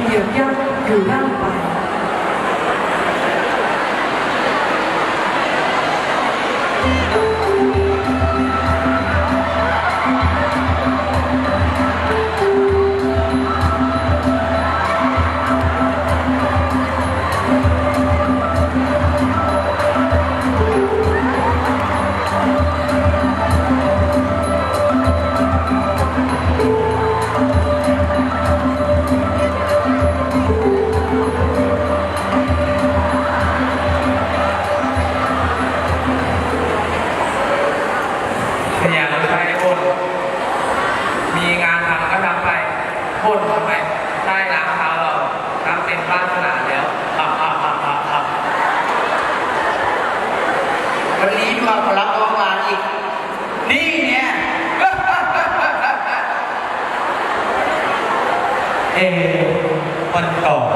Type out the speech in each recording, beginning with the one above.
เหยียบย่ำอยู่ร่ำไป ขยันไปบนมีงานทำก็ทำไปบนทำไปได้ล้างเท้าเรานับเป็นบ้านขนาดแล้วขับขับขับขับขับวันนี้ดูเอาผลักออกมาอีก นี่เนี่ยเอวันก่อน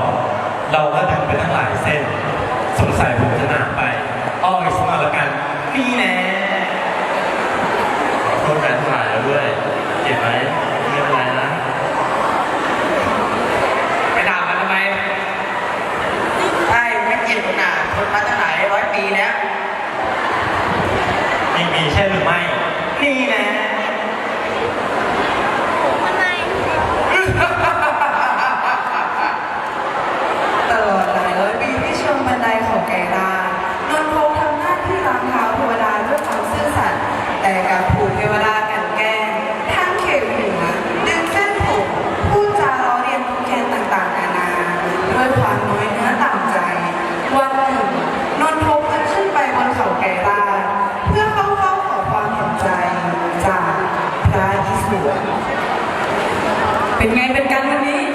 เราก็ดันไปทั้งหลายเส้น สงสัย เห็นหนาคนพัฒนา เป็นกันวันนี้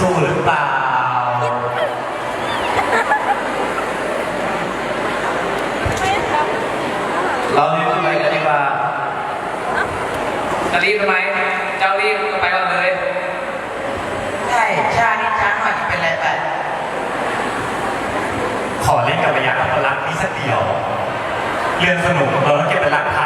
สู้หรือเปล่า เรารีบไปกันดีกว่าจะรีบทำไม เจ้ารีบก็ไปก่อนเลย ใช่ชานี่ช้าหน่อยเป็นไรไป ขอเล่นกับพยาพลักษณ์นี้สักเดียว เรื่องสนุกเราต้อเก็บเป็นหลักฐ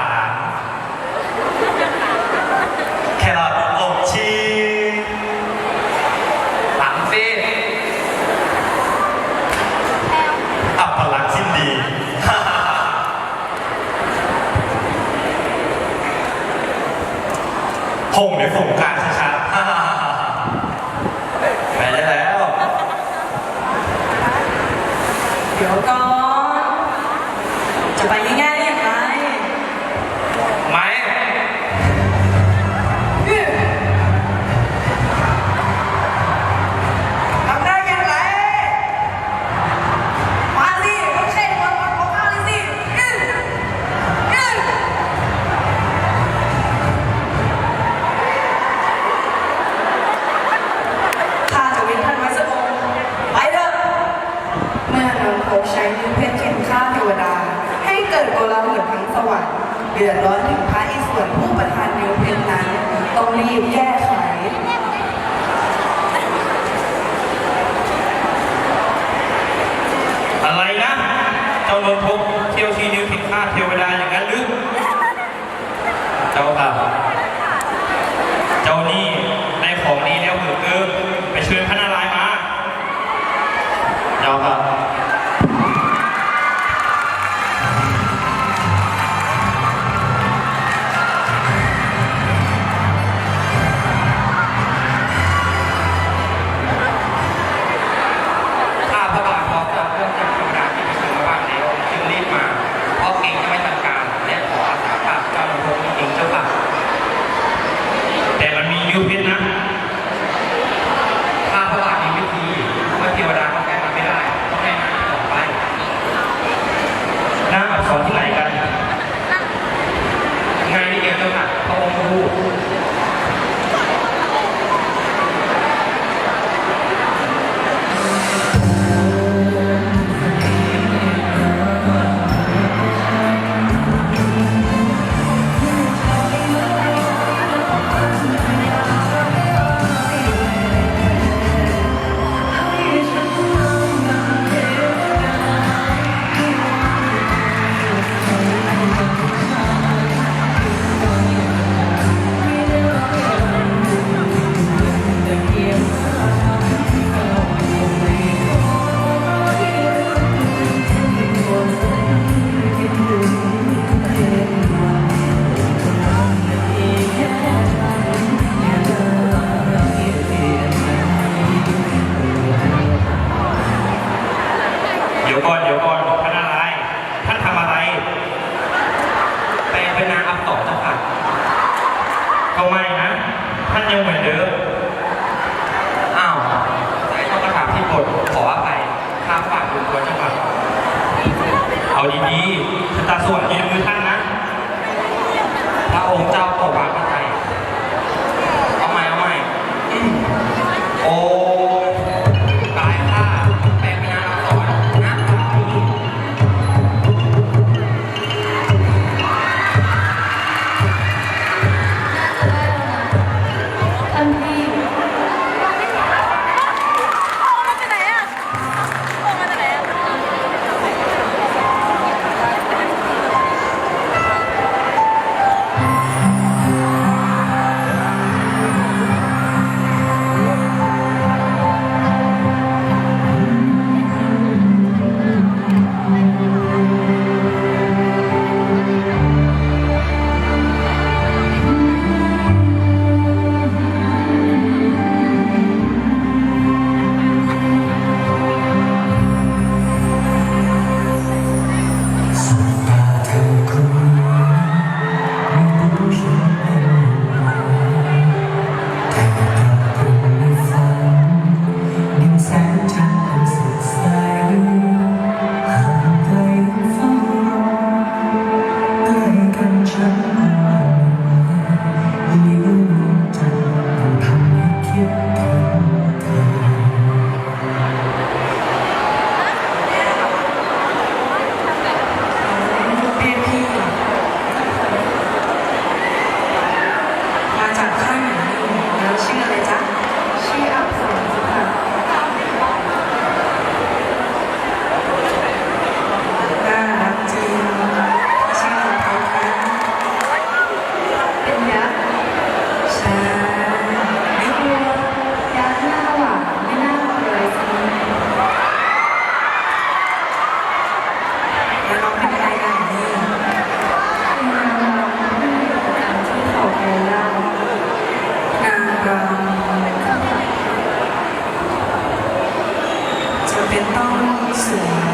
เป็นต้องเสื่อม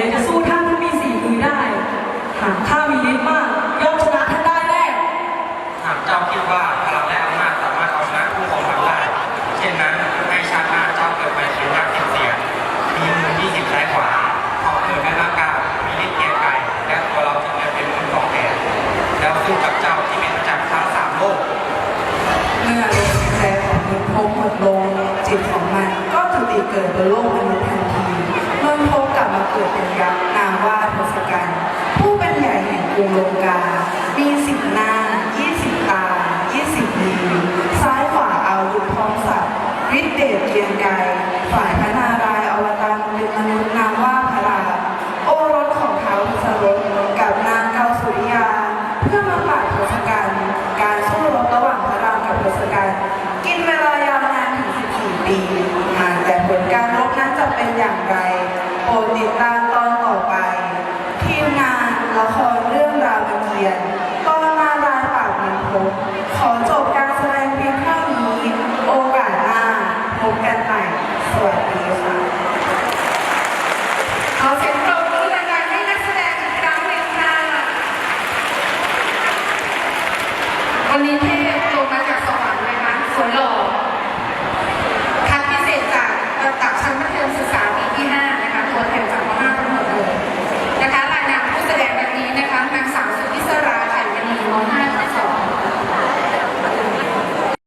ลยจะสู้ท่านที่มีสี่มือได้ หากข้ามีฤทธิ์มากย่อมชนะท่านได้แน่หากเจ้าคิดว่าพลังและอำนาจสามารถเอาชนะคู่ของเราได้ เช่นนั้นให้ชาติหน้าเจ้าเกิดไปเป็นนักสิบเสียงมีมือยี่สิบซ้ายขวาขอเกิดเป็นร่างกายมีฤทธิ์เกรียงไกรและตัวเราจะเกิดเป็นมือของแขนแล้วสู้กับเจ้าที่เป็นประจักษ์ทั้งสามโลกเมื่อลมหายใจของนนทงหมดลงจิตของมันก็จุติเกิดบนโลกมนุษย์ทันทีนนทง กิดเป็นยักษ์นามว่าทศกัณฐ์ผู้เป็นใหญ่แห่งกรุงลงกา มีสิบหน้ายี่สิบตายี่สิบมือซ้ายขวาอาวุธพร้อมสัตว์ฤทธิเดชเกรียงไกรฝ่ายพระนาร ติดตามตอนต่อไป ทีมงานละครเรื่องรามเกียน